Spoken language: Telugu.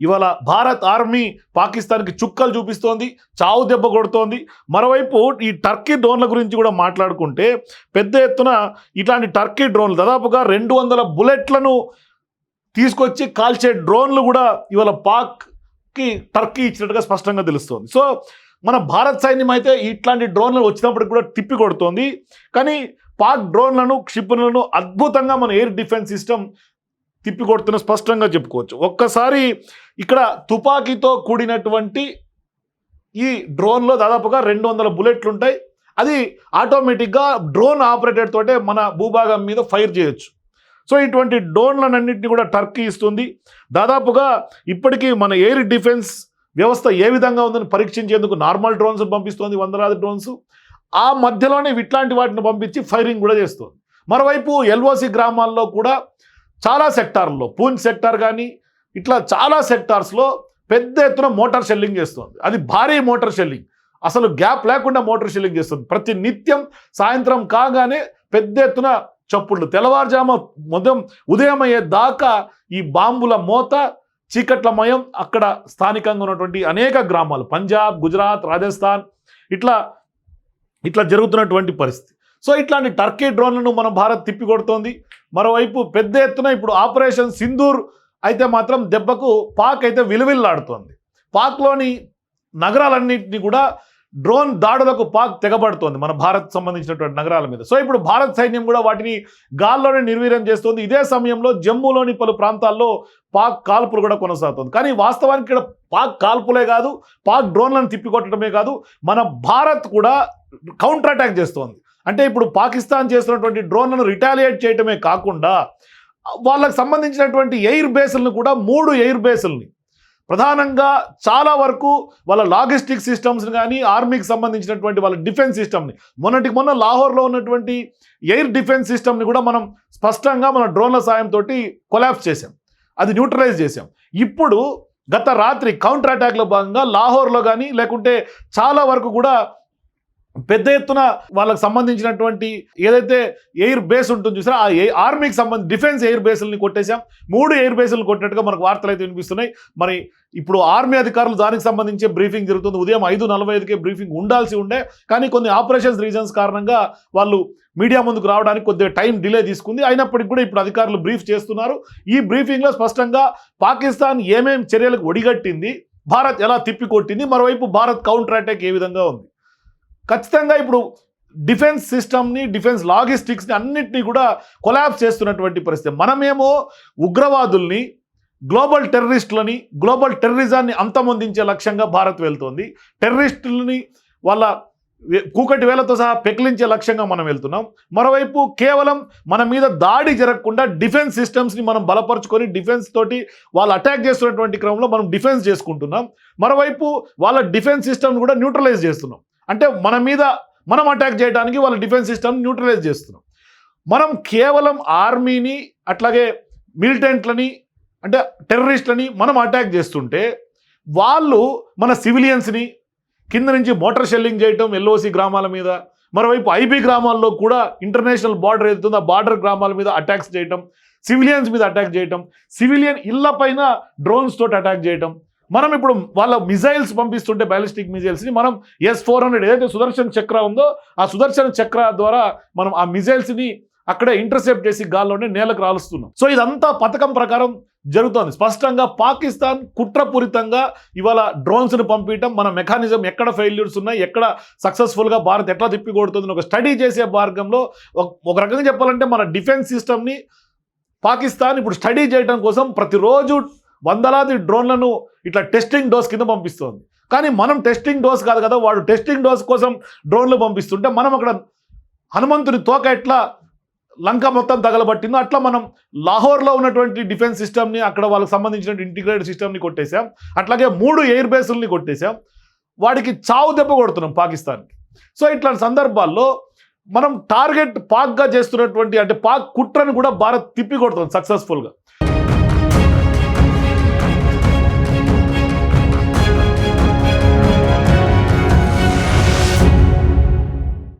ఇవాళ భారత్ ఆర్మీ పాకిస్తాన్కి చుక్కలు చూపిస్తోంది చావు దెబ్బ కొడుతోంది. మరోవైపు ఈ టర్కీ డ్రోన్ల గురించి కూడా మాట్లాడుకుంటే పెద్ద ఎత్తున ఇట్లాంటి టర్కీ డ్రోన్లు దాదాపుగా రెండు వందల బుల్లెట్లను తీసుకొచ్చి కాల్చే డ్రోన్లు కూడా ఇవాళ పాక్కి టర్కీ ఇచ్చినట్టుగా స్పష్టంగా తెలుస్తోంది. సో మన భారత్ సైన్యం అయితే ఇట్లాంటి డ్రోన్లు వచ్చినప్పటికి కూడా తిప్పి కొడుతోంది. కానీ పాక్ డ్రోన్లను క్షిపణులను అద్భుతంగా మన ఎయిర్ డిఫెన్స్ సిస్టమ్ తిప్పికొడుతున్న స్పష్టంగా చెప్పుకోవచ్చు. ఒక్కసారి ఇక్కడ తుపాకీతో కూడినటువంటి ఈ డ్రోన్లో దాదాపుగా రెండు వందల బుల్లెట్లు ఉంటాయి అది ఆటోమేటిక్గా డ్రోన్ ఆపరేటర్ తోటే మన భూభాగం మీద ఫైర్ చేయొచ్చు. సో ఇటువంటి డ్రోన్లన్నింటినీ కూడా టర్కీ ఇస్తుంది. దాదాపుగా ఇప్పటికీ మన ఎయిర్ డిఫెన్స్ వ్యవస్థ ఏ విధంగా ఉందని పరీక్షించేందుకు నార్మల్ డ్రోన్స్ పంపిస్తోంది వందలాది డ్రోన్స్. ఆ మధ్యలోనే ఇట్లాంటి వాటిని పంపించి ఫైరింగ్ కూడా చేస్తుంది. మరోవైపు ఎల్ఓసి గ్రామాల్లో కూడా చాలా సెక్టార్లో పూన్ సెక్టార్ కానీ ఇట్లా చాలా సెక్టార్స్లో పెద్ద ఎత్తున మోటార్ షెల్లింగ్ చేస్తుంది. అది భారీ మోటార్ షెల్లింగ్. అసలు గ్యాప్ లేకుండా మోటార్ షెల్లింగ్ చేస్తుంది. ప్రతి నిత్యం సాయంత్రం కాగానే పెద్ద ఎత్తున చప్పుళ్ళు. తెల్లవారుజామ మొదం ఉదయం అయ్యే దాకా ఈ బాంబుల మోత చీకట్లమయం అక్కడ స్థానికంగా ఉన్నటువంటి అనేక గ్రామాలు. పంజాబ్ గుజరాత్ రాజస్థాన్ ఇట్లా ఇట్లా జరుగుతున్నటువంటి పరిస్థితి. సో ఇట్లాంటి టర్కీ డ్రోన్లను మన భారత్ తిప్పికొడుతోంది. మరోవైపు పెద్ద ఎత్తున ఇప్పుడు ఆపరేషన్ సింధూర్ అయితే మాత్రం దెబ్బకు పాక్ అయితే విలువిల్లాడుతోంది. పాక్లోని నగరాలన్నింటినీ కూడా డ్రోన్ దాడులకు పాక్ తెగబడుతోంది మన భారత్ సంబంధించినటువంటి నగరాల మీద. సో ఇప్పుడు భారత్ సైన్యం కూడా వాటిని గాల్లోనే నిర్వీర్యం చేస్తుంది. ఇదే సమయంలో జమ్మూలోని పలు ప్రాంతాల్లో పాక్ కాల్పులు కూడా కొనసాగుతుంది. కానీ వాస్తవానికి ఇక్కడ పాక్ కాల్పులే కాదు పాక్ డ్రోన్లను తిప్పికొట్టడమే కాదు మన భారత్ కూడా కౌంటర్ అటాక్ చేస్తోంది. అంటే ఇప్పుడు పాకిస్తాన్ చేస్తున్నటువంటి డ్రోన్లను రిటాలియేట్ చేయటమే కాకుండా వాళ్ళకు సంబంధించినటువంటి ఎయిర్ బేసులను కూడా మూడు ఎయిర్ బేసుల్ని ప్రధానంగా చాలా వరకు వాళ్ళ లాజిస్టిక్ సిస్టమ్స్ని కానీ ఆర్మీకి సంబంధించినటువంటి వాళ్ళ డిఫెన్స్ సిస్టమ్ని మొన్నటికి మొన్న లాహోర్లో ఉన్నటువంటి ఎయిర్ డిఫెన్స్ సిస్టమ్ని కూడా మనం స్పష్టంగా మన డ్రోన్ల సాయంతో కొలాప్స్ చేసాం అది న్యూట్రలైజ్ చేసాం ఇప్పుడు గత రాత్రి కౌంటర్ అటాక్లో భాగంగా లాహోర్లో కానీ లేకుంటే చాలా వరకు కూడా పెద్ద ఎత్తున వాళ్ళకి సంబంధించినటువంటి ఏదైతే ఎయిర్ బేస్ ఉంటుంది చూసారా ఆ ఆర్మీకి సంబంధించి డిఫెన్స్ ఎయిర్ బేస్లని కొట్టేశాం. మూడు ఎయిర్ బేస్లు కొట్టినట్టుగా మనకు వార్తలు అయితే వినిపిస్తున్నాయి. మరి ఇప్పుడు ఆర్మీ అధికారులు దానికి సంబంధించి బ్రీఫింగ్ జరుగుతుంది. ఉదయం ఐదు నలభై ఐదుకే బ్రీఫింగ్ ఉండాల్సి ఉండే. కానీ కొన్ని ఆపరేషన్స్ రీజన్స్ కారణంగా వాళ్ళు మీడియా ముందుకు రావడానికి కొద్దిగా టైం డిలే తీసుకుంది. అయినప్పటికీ కూడా ఇప్పుడు అధికారులు బ్రీఫ్ చేస్తున్నారు. ఈ బ్రీఫింగ్లో స్పష్టంగా పాకిస్తాన్ ఏమేమి చర్యలకు ఒడిగట్టింది భారత్ ఎలా తిప్పికొట్టింది మరోవైపు భారత్ కౌంటర్ అటాక్ ఏ విధంగా ఉంది? ఖచ్చితంగా ఇప్పుడు డిఫెన్స్ సిస్టమ్ని డిఫెన్స్ లాజిస్టిక్స్ని అన్నింటినీ కూడా కొలాబ్స్ చేస్తున్నటువంటి పరిస్థితి. మనమేమో ఉగ్రవాదుల్ని గ్లోబల్ టెర్రరిస్టులని గ్లోబల్ టెర్రరిజాన్ని అంతమొందించే లక్ష్యంగా భారత్ వెళ్తోంది. టెర్రరిస్టులని వాళ్ళ కూకటి వేలతో సహా పెకిలించే లక్ష్యంగా మనం వెళ్తున్నాం. మరోవైపు కేవలం మన మీద దాడి జరగకుండా డిఫెన్స్ సిస్టమ్స్ని మనం బలపరుచుకొని డిఫెన్స్ తోటి వాళ్ళు అటాక్ చేస్తున్నటువంటి క్రమంలో మనం డిఫెన్స్ చేసుకుంటున్నాం. మరోవైపు వాళ్ళ డిఫెన్స్ సిస్టమ్ని కూడా న్యూట్రలైజ్ చేస్తున్నాం. అంటే మన మీద మనం అటాక్ చేయడానికి వాళ్ళ డిఫెన్స్ సిస్టమ్ న్యూట్రలైజ్ చేస్తున్నాం. మనం కేవలం ఆర్మీని అట్లాగే మిలిటెంట్లని అంటే టెర్రరిస్ట్లని మనం అటాక్ చేస్తుంటే వాళ్ళు మన సివిలియన్స్ని కింద నుంచి మోటార్ షెల్లింగ్ చేయటం ఎల్ఓసి గ్రామాల మీద మరోవైపు ఐబీ గ్రామాల్లో కూడా ఇంటర్నేషనల్ బార్డర్ ఏదైతుందో ఆ బార్డర్ గ్రామాల మీద అటాక్స్ చేయటం సివిలియన్స్ మీద అటాక్ చేయటం సివిలియన్ ఇళ్ళ పైన డ్రోన్స్ తోటి అటాక్ చేయటం మనం ఇప్పుడు వాళ్ళ మిజైల్స్ పంపిస్తుంటే బ్యాలిస్టిక్ మిజైల్స్ని మనం ఎస్ ఫోర్ హండ్రెడ్ ఏదైతే సుదర్శన్ చక్ర ఉందో ఆ సుదర్శన్ చక్ర ద్వారా మనం ఆ మిజైల్స్ని అక్కడే ఇంటర్సెప్ట్ చేసి గాల్లోనే నేలకు రాలుస్తున్నాం. సో ఇదంతా పథకం ప్రకారం జరుగుతోంది. స్పష్టంగా పాకిస్తాన్ కుట్రపూరితంగా ఇవాళ డ్రోన్స్ని పంపించడం మన మెకానిజం ఎక్కడ ఫెయిల్యూర్స్ ఉన్నాయి ఎక్కడ సక్సెస్ఫుల్గా భారత్ ఎట్లా తిప్పికొడుతుంది ఒక స్టడీ చేసే మార్గంలో ఒక- ఒక రకంగా చెప్పాలంటే మన డిఫెన్స్ సిస్టమ్ని పాకిస్తాన్ ఇప్పుడు స్టడీ చేయడం కోసం ప్రతిరోజు వందలాది డ్రోన్లను ఇట్లా టెస్టింగ్ డోస్ కింద పంపిస్తోంది. కానీ మనం టెస్టింగ్ డోస్ కాదు కదా వాడు టెస్టింగ్ డోస్ కోసం డ్రోన్లు పంపిస్తుంటే మనం అక్కడ హనుమంతుని తోక ఎట్లా లంక మొత్తం తగలబట్టిందో అట్లా మనం లాహోర్లో ఉన్నటువంటి డిఫెన్స్ సిస్టమ్ని అక్కడ వాళ్ళకి సంబంధించిన ఇంటిగ్రేటెడ్ సిస్టమ్ని కొట్టేశాం. అట్లాగే మూడు ఎయిర్ బేసుల్ని కొట్టేశాం. వాడికి చావు దెబ్బ కొడుతున్నాం పాకిస్తాన్కి. సో ఇట్లాంటి సందర్భాల్లో మనం టార్గెట్ పాక్గా చేస్తున్నటువంటి అంటే పాక్ కుట్రను కూడా భారత్ తిప్పి కొడుతుంది సక్సెస్ఫుల్గా.